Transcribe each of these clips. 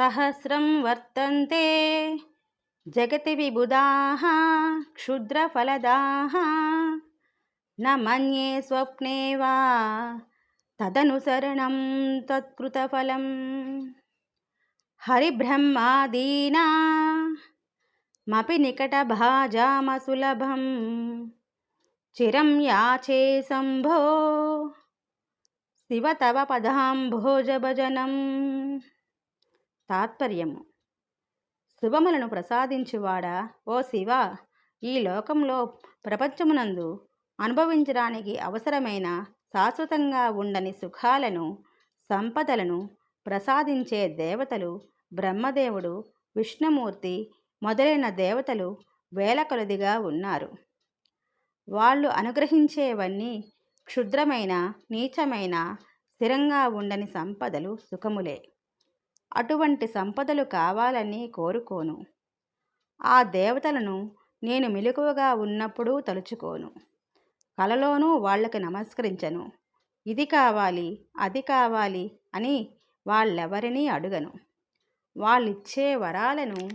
సహస్రం వర్తంతే. జగతి విబుధాः క్షుద్రఫలదాः. न మన్యే స్వప్నే వా తదనుసరణం తత్కృతఫలం. హరిబ్రహ్మాదీనా మపి నికటభాజామసులభం చిరం యాచే శంభో శివ తవ పదాం తాత్పర్యము. శుభములను ప్రసాదించువాడా? ఓ శివ! ఈ లోకంలో ప్రపంచమునందు అనుభవించడానికి అవసరమైన శాశ్వతంగా ఉండని సుఖాలను సంపదలను ప్రసాదించే దేవతలు బ్రహ్మదేవుడు విష్ణుమూర్తి మొదలైన దేవతలు వేల కొలదిగా ఉన్నారు. వాళ్ళు అనుగ్రహించేవన్నీ క్షుద్రమైన నీచమైన స్థిరంగా ఉండని సంపదలు సుఖములే. అటువంటి సంపదలు కావాలని కోరుకోను. ఆ దేవతలను నేను మెలకువగా ఉన్నప్పుడు తలుచుకోను. కలలోనూ వాళ్ళకి నమస్కరించను. ఇది కావాలి అది కావాలి అని వాళ్ళెవరినీ అడుగను. వాళ్ళిచ్చే వరాలను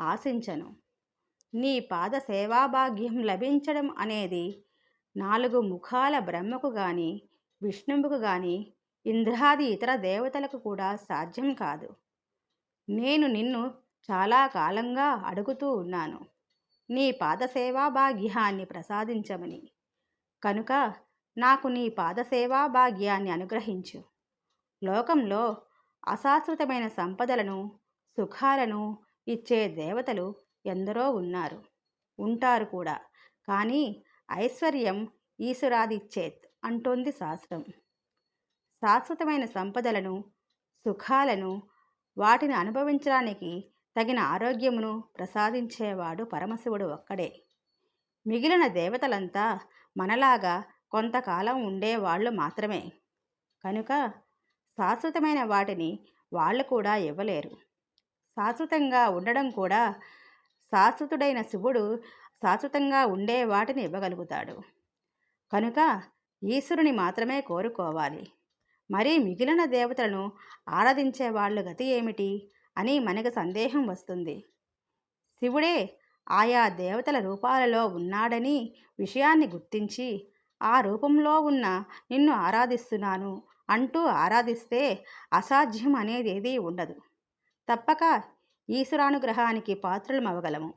ఆశించను. నీ పాద సేవాభాగ్యం లభించడం అనేది నాలుగు ముఖాల బ్రహ్మకు గాని విష్ణువుకు గాని ఇంద్రాది ఇతర దేవతలకు కూడా సాధ్యం కాదు. నేను నిన్ను చాలా కాలంగా అడుగుతూ ఉన్నాను. నీ పాదసేవా భాగ్యాన్ని ప్రసాదించమని. కనుక నాకు నీ పాదసేవా భాగ్యాన్ని అనుగ్రహించు. లోకంలో అశాశ్వతమైన సంపదలను సుఖాలను ఇచ్చే దేవతలు ఎందరో ఉన్నారు. ఉంటారు కూడా. కానీ ఐశ్వర్యం ఈశ్వరాదిచ్చేత్ అంటోంది శాస్త్రం. శాశ్వతమైన సంపదలను సుఖాలను వాటిని అనుభవించడానికి తగిన ఆరోగ్యమును ప్రసాదించేవాడు పరమశివుడు ఒక్కడే. మిగిలిన దేవతలంతా మనలాగా కొంతకాలం ఉండేవాళ్ళు మాత్రమే. కనుక శాశ్వతమైన వాటిని వాళ్ళు కూడా ఇవ్వలేరు. శాశ్వతంగా ఉండడం కూడా శాశ్వతుడైన శివుడు శాశ్వతంగా ఉండే వాటిని ఇవ్వగలుగుతాడు. కనుక ఈశ్వరుని మాత్రమే కోరుకోవాలి. మరి మిగిలిన దేవతలను ఆరాధించే వాళ్ళు గతి ఏమిటి? అని మనకు సందేహం వస్తుంది. శివుడే ఆయా దేవతల రూపాలలో ఉన్నాడని విషయాన్ని గుర్తించి ఆ రూపంలో ఉన్న నిన్ను ఆరాధిస్తున్నాను అంటూ ఆరాధిస్తే అసాధ్యం అనేది ఏదీ ఉండదు. తప్పక ఈశ్వరానుగ్రహానికి పాత్రలమవ్వగలము